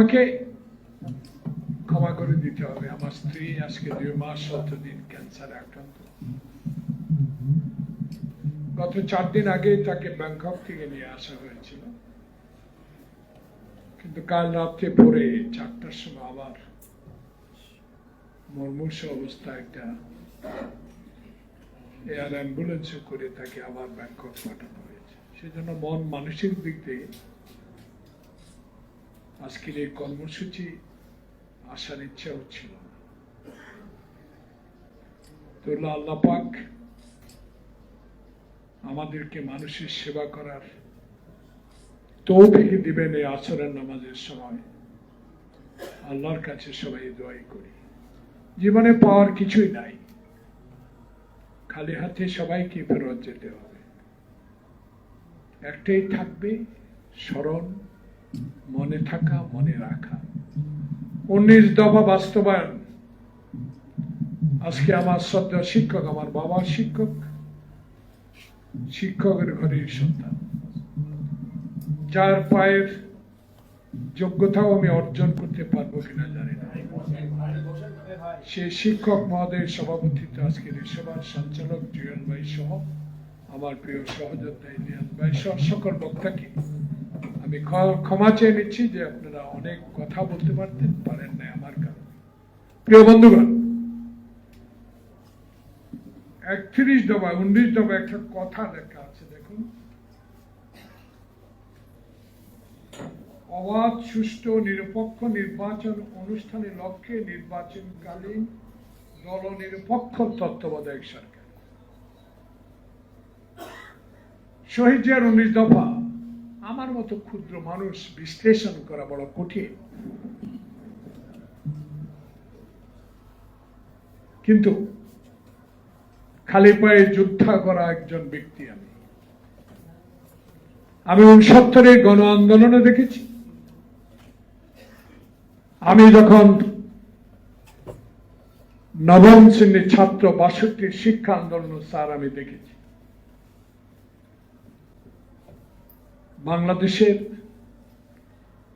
আমাকে ক্ষমা করে দিতে হবে। আমার স্ত্রী আজকে দুই মাস সতেরো দিন ক্যান্সারে আক্রান্ত। গত চার দিন আগে তাকে ব্যাংকক থেকে নিয়ে আসা হয়েছিল। কিন্তু কাল রাত্রে পরে চারটার সময় আবার মর্মুষ অবস্থা একটা এয়ার অ্যাম্বুলেন্সে করে তাকে আবার ব্যাংকক পাঠানো হয়েছে। সেজন্য মন মানসিক দিক দিয়ে আজকের এই কর্মসূচি আসার ইচ্ছা হচ্ছিল না। তো আল্লাহ পাক আমাদেরকে মানুষের সেবা করার তৌফিক দিবেন এই আসরের নামাজের সময়। আল্লাহর কাছে সবাই দোয়াই করি। জীবনে পাওয়ার কিছুই নাই। খালি হাতে সবাইকে ফেরত যেতে হবে। একটাই থাকবে স্মরণ মনে থাকা, মনে রাখা। উনিশ দফা বাস্তবায়ন। আজকে আমার শ্রদ্ধা শিক্ষক, আমার বাবার শিক্ষক, শিক্ষকের ঘরের সন্তান। যার পায়ের যোগ্যতাও আমি অর্জন করতে পারব কিনা জানি না। সে শিক্ষক মহোদয়ের সভাপতিত্ব আজকের সভার সঞ্চালক জুয়েল ভাই সহ আমার প্রিয় সহযোদ্ধা ইলিয়াস ভাই সহ সকল বক্তাকে আমি ক্ষমা চেয়ে নিচ্ছি যে আপনারা অনেক কথা বলতে পারতেন, পারেন না আমার কারণে। প্রিয় বন্ধুগণ, একত্রিশ দফা, উনিশ দফা একটা কথা লেখা আছে, দেখুন। অবাধ, সুষ্ঠু, নিরপেক্ষ নির্বাচন অনুষ্ঠানের লক্ষ্যে নির্বাচনকালীন দল নিরপেক্ষ তত্ত্বাবধায়ক সরকার। শহীদ জিয়ার উনিশ দফা আমার মতো ক্ষুদ্র মানুষ বিশ্লেষণ করা বড় কঠিন। কিন্তু খালি পায়ে যোদ্ধা করা একজন ব্যক্তি আমি। আমি উনসত্তরের গণ আন্দোলনে দেখেছি। আমি যখন নবম শ্রেণির ছাত্র বাষট্টির শিক্ষা আন্দোলন, স্যার, আমি দেখেছি। বাংলাদেশের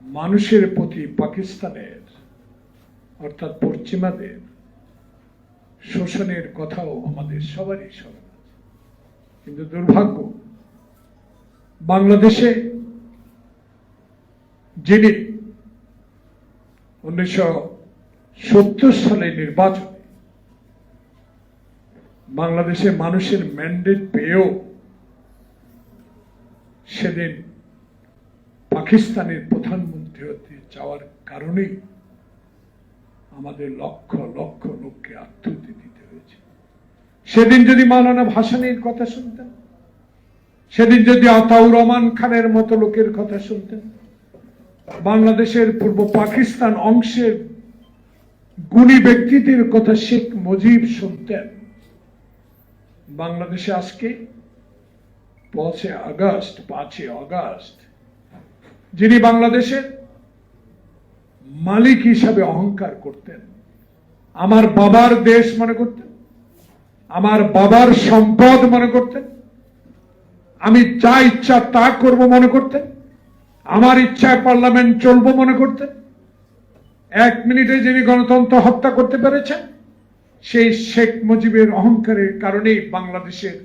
মানুষের প্রতি পাকিস্তানের, অর্থাৎ পশ্চিমাদের শোষণের কথাও আমাদের সবারই স্মরণ আছে। কিন্তু দুর্ভাগ্য, বাংলাদেশে যিনি উনিশশো সত্তর সালে নির্বাচনে বাংলাদেশের মানুষের ম্যান্ডেট পেয়েও সেদিন পাকিস্তানের প্রধানমন্ত্রী হতে চাওয়ার কারণেই আমাদের লক্ষ লক্ষ লোককে আত্মহতি দিতে হয়েছে। সেদিন যদি মাওলানা ভাসানির কথা শুনতেন, সেদিন যদি আতাউর রহমান খানের মতো লোকের কথা শুনতেন, বাংলাদেশের পূর্ব পাকিস্তান অংশের গুণী ব্যক্তিদের কথা শেখ মুজিব শুনতেন, বাংলাদেশে আজকে পাঁচে আগস্ট, পাঁচই আগস্ট যিনি বাংলাদেশের মালিক হিসাবে অহংকার করতেন, আমার বাবার দেশ মনে করতেন, আমার বাবার সম্পদ মনে করতেন, আমি যা ইচ্ছা তা করব মনে করতেন, আমার ইচ্ছায় পার্লামেন্ট চলবো মনে করতেন। এক মিনিটে যিনি গণতন্ত্র হত্যা করতে পেরেছেন, সেই শেখ মুজিবের অহংকারের কারণেই বাংলাদেশের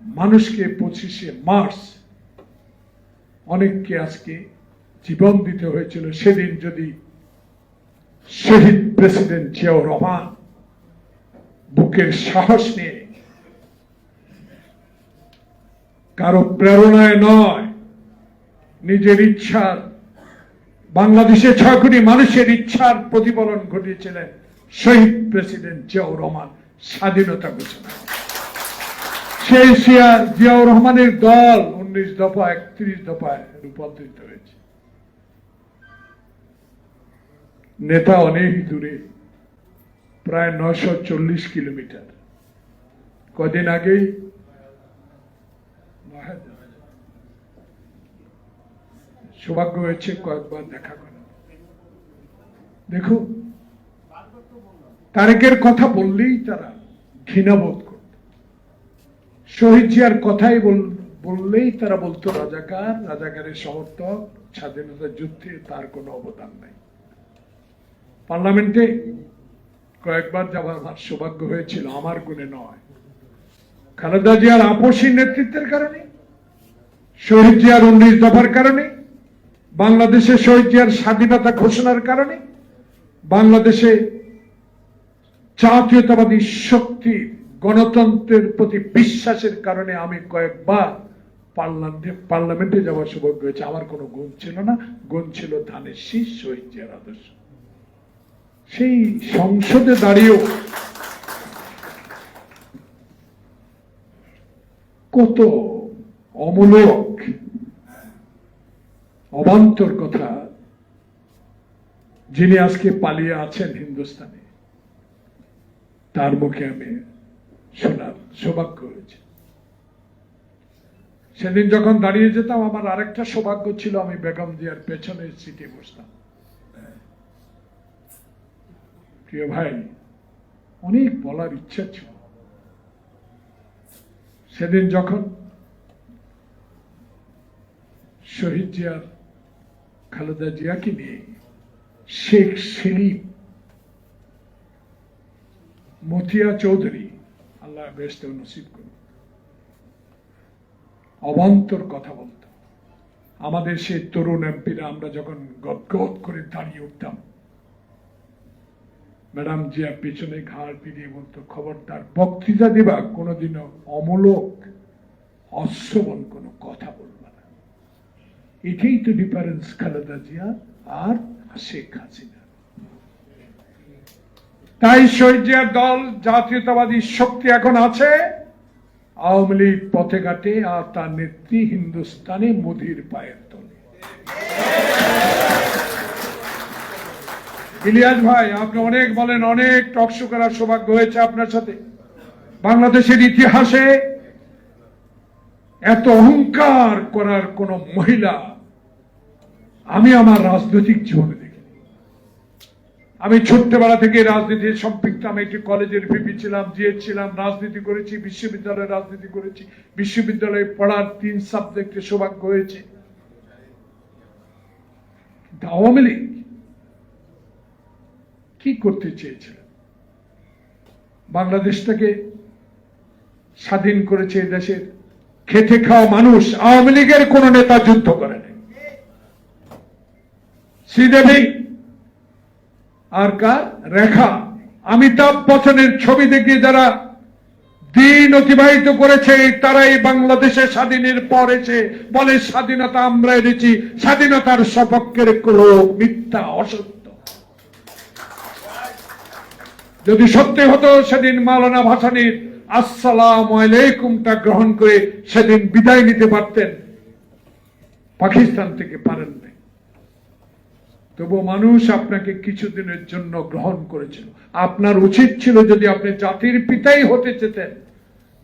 মানুষকে পঁচিশে মার্চ অনেককে আজকে জীবন দিতে হয়েছিল। সেদিন যদি শহীদ প্রেসিডেন্ট জিয়াউর রহমান বুকের সাহস নিয়ে কারও প্রেরণায় নয়, নিজের ইচ্ছার, বাংলাদেশে ছয় কোটি মানুষের ইচ্ছার প্রতিফলন ঘটিয়েছিলেন শহীদ প্রেসিডেন্ট জিয়াউর রহমান স্বাধীনতা ঘোষণা। সেই সিয়া জিয়াউর রহমানের দল উনিশ দফা, একত্রিশ দফায় রূপান্তরিত হয়েছে। নেতা অনেক দূরে প্রায় নশো চল্লিশ কিলোমিটার। কদিন আগেই সৌভাগ্য হয়েছে কয়েকবার দেখা করা। দেখুন, তারেকের কথা বললেই তারা ঘৃণাবোধ করত। শহীদ জিয়ার কথাই বল- বললেই তারা বলতো, রাজাকার, রাজাকারের সমর্থক, স্বাধীনতা যুদ্ধে তার কোনো অবদান নাই। পার্লামেন্টে কয়েকবার যাবার আমার সৌভাগ্য হয়েছিল, আমার গুণে নয়। খালেদা জিয়ার আপসী নেতৃত্বের কারণে, শহীদ জিয়ার উনিশ দফার কারণে, বাংলাদেশে শহীদ জিয়ার স্বাধীনতা ঘোষণার কারণে, বাংলাদেশে জাতীয়তাবাদী শক্তি গণতন্ত্রের প্রতি বিশ্বাসের কারণে আমি কয়েকবার পার্লামেন্টে পার্লামেন্টে যাওয়ার সৌভাগ্য হয়েছে আমার কোনো গুণ ছিল না। গুণ ছিল ধানের শীষ শহীদ জিয়ার আদর্শ। সেই সংসদে দাঁড়িয়েও কত অমূলক, অবান্তর কথা যিনি আজকে পালিয়ে আছেন হিন্দুস্তানে, তার মুখে আমি শোনার সৌভাগ্য হয়েছে। সেদিন যখন দাঁড়িয়ে যেতাম, আমার আরেকটা সৌভাগ্য ছিল, আমি বেগম জিয়ার পেছনের সিটে বসতাম। প্রিয় ভাই, অনেক বলার ইচ্ছা ছিল। সেদিন যখন শহীদ জিয়ার, খালেদা জিয়াকে নিয়ে শেখ সেলিম, মতিয়া চৌধুরী, আল্লাহ বেস্ত নসিব করুন। অবান্তর কথা বলতো। আমাদের সেই তরুণ এমপিরা আমরা যখন গদগদ করে দাঁড়িয়ে উঠতাম, ম্যাডাম জিয়া পেছনে ঘাড় ফিরিয়ে বলতো, খবরদার, বক্তৃতা দিবা, কোনোদিনও অমূলক অশ্রবণ, কোনো কথা বলবা না। এটাই তো ডিফারেন্স খালেদা জিয়া আর শেখ হাসিনা তাই শহীদ জিয়ার দল, জাতীয়তাবাদী শক্তি এখন আছে। আওয়ামী লীগ পথে ঘাটে আর তার নেত্রী হিন্দুস্তানে মোদির পায়ের তলে। ইলিয়াস ভাই, আপনি অনেক বলেন, অনেক টকশো করার সৌভাগ্য হয়েছে আপনার সাথে। বাংলাদেশের ইতিহাসে এত অহংকার করার কোন মহিলা, আমি আমার রাজনৈতিক জীবনে আমি ছোট্টবেলা থেকে রাজনীতির সম্পৃক্ত, আমি একটি কলেজের ভিপি ছিলাম জিএ ছিলাম, রাজনীতি করেছি, বিশ্ববিদ্যালয়ে রাজনীতি করেছি, বিশ্ববিদ্যালয়ে পড়ার তিন সাবজেক্টে সৌভাগ্য হয়েছে। আওয়ামী লীগ কি করতে চেয়েছিলেন বাংলাদেশটাকে স্বাধীন করেছে দেশের খেটে খাওয়া মানুষ, আওয়ামী লীগের কোন নেতা যুদ্ধ করেনি। শ্রীদেবী আর কার রেখা। অমিতাভ বচ্চনের ছবি দেখিয়ে যারা দিন অতিবাহিত করেছে, তারাই বাংলাদেশে স্বাধীনের পর এসে বলে, স্বাধীনতা আমরা এনেছি। স্বাধীনতার সপক্ষের কোন মিথ্যা অসত্য। যদি সত্যি হতো, সেদিন মাওলানা ভাসানির আসসালাম আলাইকুমটা গ্রহণ করে সেদিন বিদায় নিতে পারতেন। পাকিস্তান থেকে পারেন নাই। তবু মানুষ আপনাকে কিছুদিনের জন্য গ্রহণ করেছিল। আপনার উচিত ছিল যদি আপনি জাতির পিতাই হতে চেতেন।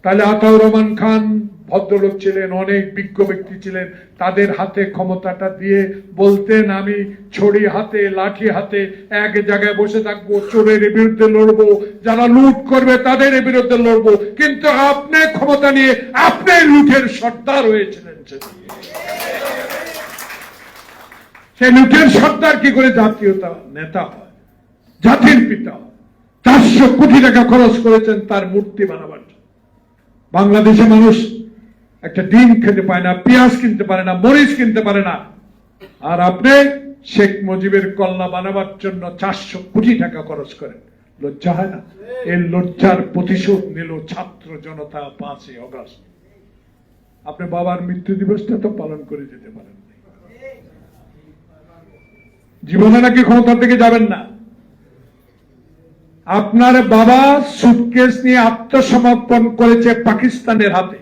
তাহলে আতাউর রহমান খান ভদ্রলোক ছিলেন, অনেক বিজ্ঞ ব্যক্তি ছিলেন। তাদের হাতে ক্ষমতাটা দিয়ে বলতেন, আমি ছড়ি হাতে, লাঠি হাতে এক জায়গায় বসে থাকব, চোরের বিরুদ্ধে লড়বো, যারা লুট করবে তাদের বিরুদ্ধে লড়বো। কিন্তু আপনি ক্ষমতা নিয়ে আপনি লুটের সর্দার হয়েছিলেন সেদিন। সে লুটের সর্দার কি করে জাতীয়তা নেতা হয়? জাতির পিতা চারশো কোটি টাকা খরচ করেছেন তার মূর্তি বানাবার বাংলাদেশে মানুষ একটা ডিম খেতে পায় না, পেঁয়াজ কিনতে পারে না, মরিচ কিনতে পারে না। আর আপনি শেখ মুজিবের কল্লা বানাবার জন্য চারশো কোটি টাকা খরচ করেন। লজ্জা হয় না? এই লজ্জার প্রতিশোধ নিল ছাত্র জনতা পাঁচই অগস্ট। আপনি বাবার মৃত্যু দিবসটা তো পালন করে যেতে পারেন। জীবনে নাকি ক্ষমতার থেকে যাবেন না। আপনার বাবা সুটকেস নিয়ে আত্মসমর্পণ করেছে পাকিস্তানের হাতে।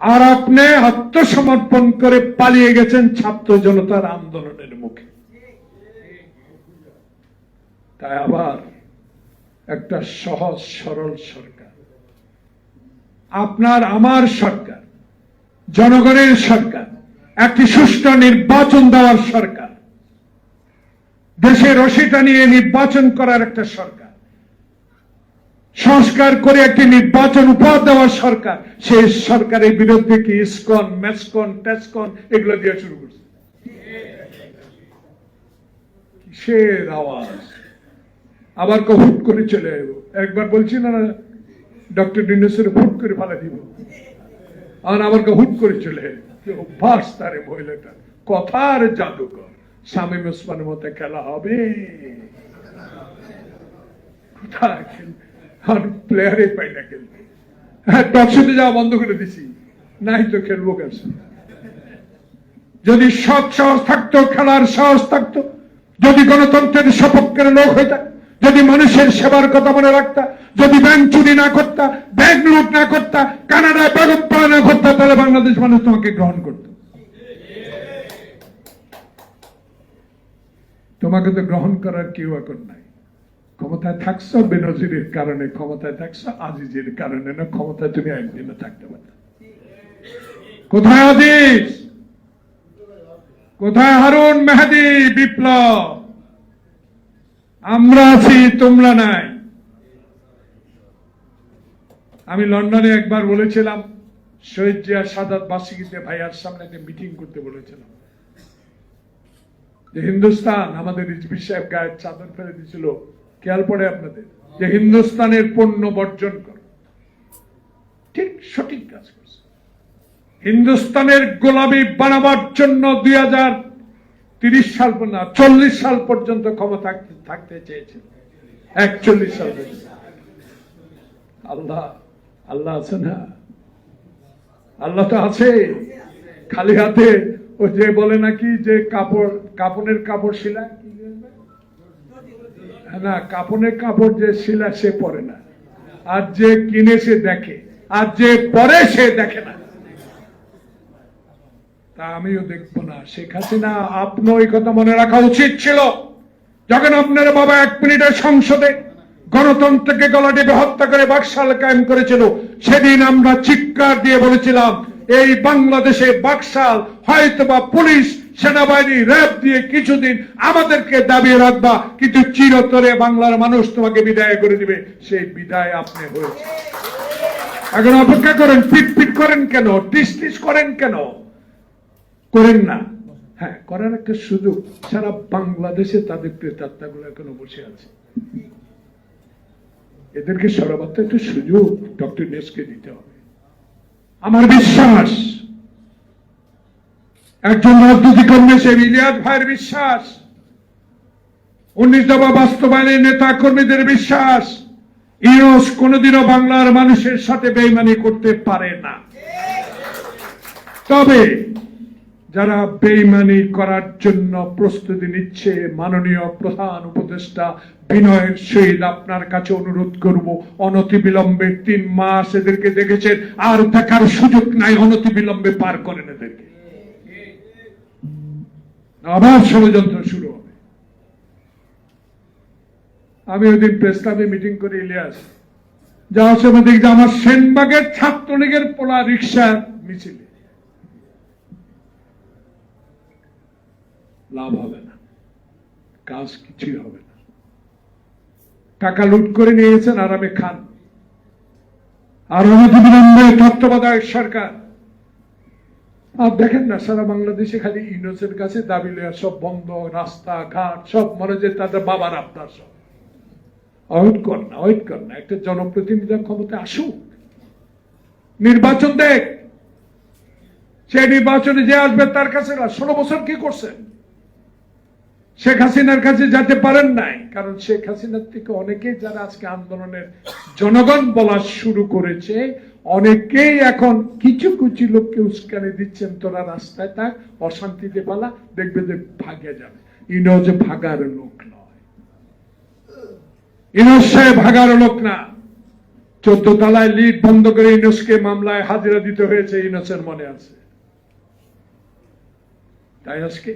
আর আপনি আত্মসমর্পণ করে পালিয়ে গেছেন ছাত্র জনতার আন্দোলনের মুখে। তাই আবার একটা সহজ, সরল সরকার। আপনার, আমার সরকার, জনগণের সরকার, একটি সুষ্ঠু নির্বাচন দেওয়ার সরকার। দেশের রশিটা নিয়ে নির্বাচন করার একটা সরকার। সংস্কার করে একটি নির্বাচন উপহার দেওয়ার সরকার। সেই সরকারের বিরুদ্ধে কি ইসকন, মেসকন, টেসকন এগুলো দিয়ে শুরু করছে। কিসের আওয়াজ? আবার কে হুট করে চলে এলো একবার বলছি না, ডক্টর ডিনেসের হুট করে ফেলা দিব। আর আবার কে হুট করে চলে অভ্যাস তারে মহিলাটা। কথার জাদুকর। শামীম ওসমানের মতো খেলা হবে। কোথায় প্লেয়ারে পাই না হ্যাঁ যাওয়া বন্ধ করে দিছি। নাই তো খেলব কেন? যদি সৎ সাহস থাকতো, খেলার সাহস থাকতো, যদি গণতন্ত্রের সপক্ষের লোক হইতা, যদি মানুষের সেবার কথা মনে রাখতা, যদি ব্যাংক চুরি না করতা, ব্যাংক লুট না করতা, কানাডায় বেগম পাওয়া না করতা, তাহলে বাংলাদেশ মানুষ তোমাকে গ্রহণ করত। তোমাকে তো গ্রহণ করার কেউ এখন নাই। ক্ষমতায় থাকছো বেনজিরের কারণে, ক্ষমতায় থাকছো আজিজের কারণে না, ক্ষমতায় তুমি একদিনও থাকতে পারত কোথায় আজিজ? কোথায় হারুন মেহাদি বিপ্লব? আমরা আছি, তোমরা নাই। আমি লন্ডনে একবার বলেছিলাম, শহীদ জিয়া সাদাত বার্ষিকীতে ভাইয়ার সামনে মিটিং করতে বলেছিলাম। যে হিন্দুস্তান আমাদের সাহেব গায়ের চাদর ফেলে দিয়েছিল। খেয়াল পড়ে আপনাদের? যে হিন্দুস্তানের পণ্য বর্জন কর। ঠিক সঠিক কাজ করছে। হিন্দুস্তানের গোলামি বানাবার জন্য দুই হাজার তিরিশ সাল না, চল্লিশ সাল পর্যন্ত ক্ষমতা থাকতে- চেয়েছিল একচল্লিশ সাল আল্লাহ আল্লাহ আছে না? আল্লাহ তো আছে। খালি হাতে ও যে বলে নাকি যে কাপড় কাপড়ের কাপড় শিলা না কাপড়ের কাপড় যে শিলা সে পরে না। আর যে কিনে সে দেখে, আর যে পরে সে দেখে না। তা আমিও দেখব না। শেখ হাসিনা আপনার এই কথা মনে রাখা উচিত ছিল। যখন আপনার বাবা এক মিনিটের সংসদে গণতন্ত্রকে গলা টিপে হত্যা করে বাকশাল কায়েম করেছিল। সেদিন আমরা চিৎকার দিয়ে বলেছিলাম এই বাংলাদেশে বাকশাল, হয়তোবা পুলিশ, সেনাবাহিনী, র্যাব দিয়ে কিছুদিন আমাদেরকে দাবিয়ে রাখবা, কিন্তু চিরতরে বাংলার মানুষ তোমাকে বিদায় করে দিবে। সেই বিদায় আপনি হয়েছে এখন অপেক্ষা করেন পিট পিট করেন কেন? টিস করেন কেন? করেন না। হ্যাঁ করার একটা সুযোগ। সারা বাংলাদেশে তাদের প্রেতাত্মাগুলো এখনও বসে আছে। এদেরকে সর্বাত্ম একটা সুযোগ, ডক্টর নেসকে দিতে হবে। আমার বিশ্বাস, একজন রাজনীতি হিসেবে ইলিয়াস ভাইয়ের বিশ্বাস, উনিশ দফা বাস্তবায়নের নেতা কর্মীদের বিশ্বাস ইউরোস কোনোদিনও বাংলার মানুষের সাথে বেইমানি করতে পারে না। তবে যারা বেইমানি করার জন্য প্রস্তুতি নিচ্ছে, মাননীয় প্রধান উপদেষ্টা বিনয়ের সহিত আপনার কাছে অনুরোধ করব, অনতিবিলম্বে তিন মাস এদেরকে দেখেছেন, আর দেখার সুযোগ নাই অনতিবিলম্বে পার করেন এদেরকে। আবার ষড়যন্ত্র শুরু হবে। আমি ওই দিন প্রেস ক্লাবে মিটিং করে ইলিয়াস যাওয়ার সময় দেখছি আমার সেনবাগের ছাত্রলীগের পোলা রিক্সার মিছিলে। লাভ হবে না। কাজ কিছুই হবে না। টাকা লুট করে নিয়েছেন আরামে খান। আর অনতিবিলম্বে তত্ত্বাবধায়ক সরকার। আর দেখেন না, সারা বাংলাদেশে খালি ইউনুসের কাছে দাবি লয়া সব বন্ধ, রাস্তা, ঘাট, সব মনে যে তাদের বাবার আপনার সব। ওয়েট কর না ওয়েট কর না, একটা জনপ্রতিনিধি ক্ষমতা আসুক। নির্বাচন দেখ। সে নির্বাচনে যে আসবে তার কাছে ষোলো বছর কি করছেন শেখ হাসিনার কাছে যেতে পারেন নাই। কারণ শেখ হাসিনার থেকে অনেকেই যারা আজকে আন্দোলনের জনগণ বলা শুরু করেছে, অনেকেই এখন কিছু কিছু লোককে উস্কানি দিচ্ছেন, তোরা রাস্তায় থাক, অশান্তিতে পালা, দেখবে যে ভাগে যাবে। ইনো যে ভাগার লোক নয়। ইনোস ভাগার লোক না। চোদ্দ তলায় লিড বন্ধ করে ইনোসকে মামলায় হাজিরা দিতে হয়েছে, ইনোসের মনে আছে। তাই আজকে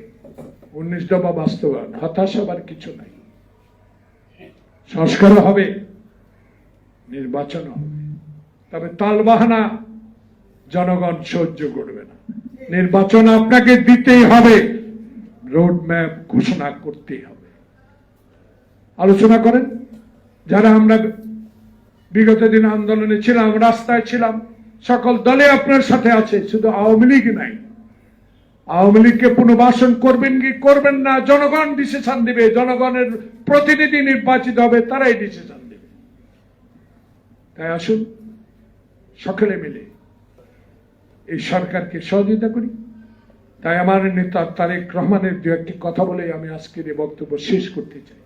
উনিশ দফা বাস্তবায়ন, হতাশ হবার কিছু নাই। সংস্কার হবে, নির্বাচন হবে। তবে তালবাহানা জনগণ সহ্য করবে না। নির্বাচন আপনাকে দিতেই হবে রোড ম্যাপ ঘোষণা করতেই হবে। আলোচনা করেন, যারা আমরা বিগত দিন আন্দোলনে ছিলাম, রাস্তায় ছিলাম, সকল দলে আপনার সাথে আছে, শুধু আওয়ামী লীগ নাই। আওয়ামী লীগকে পুনর্বাসন করবেন কি করবেন না? জনগণ ডিসিশন দিবে, জনগণের প্রতিনিধি নির্বাচিত হবে, তারাই ডিসিশন দিবে। তাই আসুন, সকলে মিলে এই সরকারকে সহযোগিতা করি। তাই আমার নেতা তারেক রহমানের দু একটি কথা বলে আমি আজকের এই বক্তব্য শেষ করতে চাই।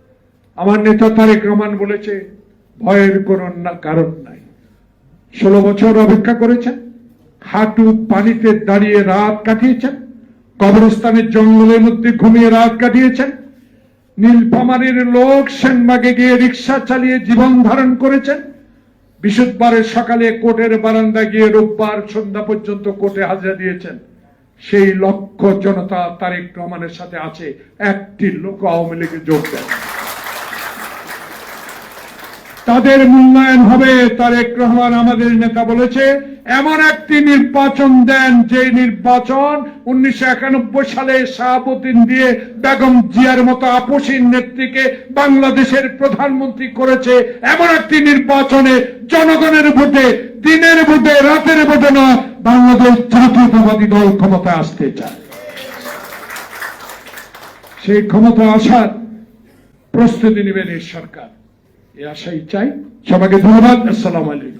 আমার নেতা তারেক রহমান বলেছে, ভয়ের কোনো কারণ নাই। ষোলো বছর অপেক্ষা করেছেন, হাঁটু পানিতে দাঁড়িয়ে রাত কাটিয়েছেন। কবরস্থানের জঙ্গলের মধ্যে ঘুমিয়ে রাত কাটিয়েছেন। নীলফামারের লোক সেনবাগে গিয়ে রিক্সা চালিয়ে জীবন ধারণ করেছেন। বৃহস্পতিবারের সকালে কোর্টের বারান্দা গিয়ে রোববার সন্ধ্যা পর্যন্ত কোর্টে হাজিরা দিয়েছেন। সেই লক্ষ জনতা তারেক রহমানের সাথে আছে। একটি লোক আওয়ামী লীগে যোগ দেন। তাদের মূল্যায়ন হবে, তারেক রহমান আমাদের নেতা বলেছে। এমন একটি নির্বাচন দেন, যে নির্বাচন উনিশশো একানব্বই সালে শাহাবুদ্দিন দিয়ে বেগম জিয়ার মতো আপসীর নেত্রীকে বাংলাদেশের প্রধানমন্ত্রী করেছে। এমন একটি নির্বাচনে জনগণের ভোটে, দিনের ভোটে, রাতের ভোটে নয়, বাংলাদেশ জাতীয়তাবাদী দল ক্ষমতায় আসতে চায়। সেই ক্ষমতা আসার প্রস্তুতি নেবেন এই সরকার। এই আশাই চাই। সবাইকে ধন্যবাদ। আসসালাম আলাইকুম।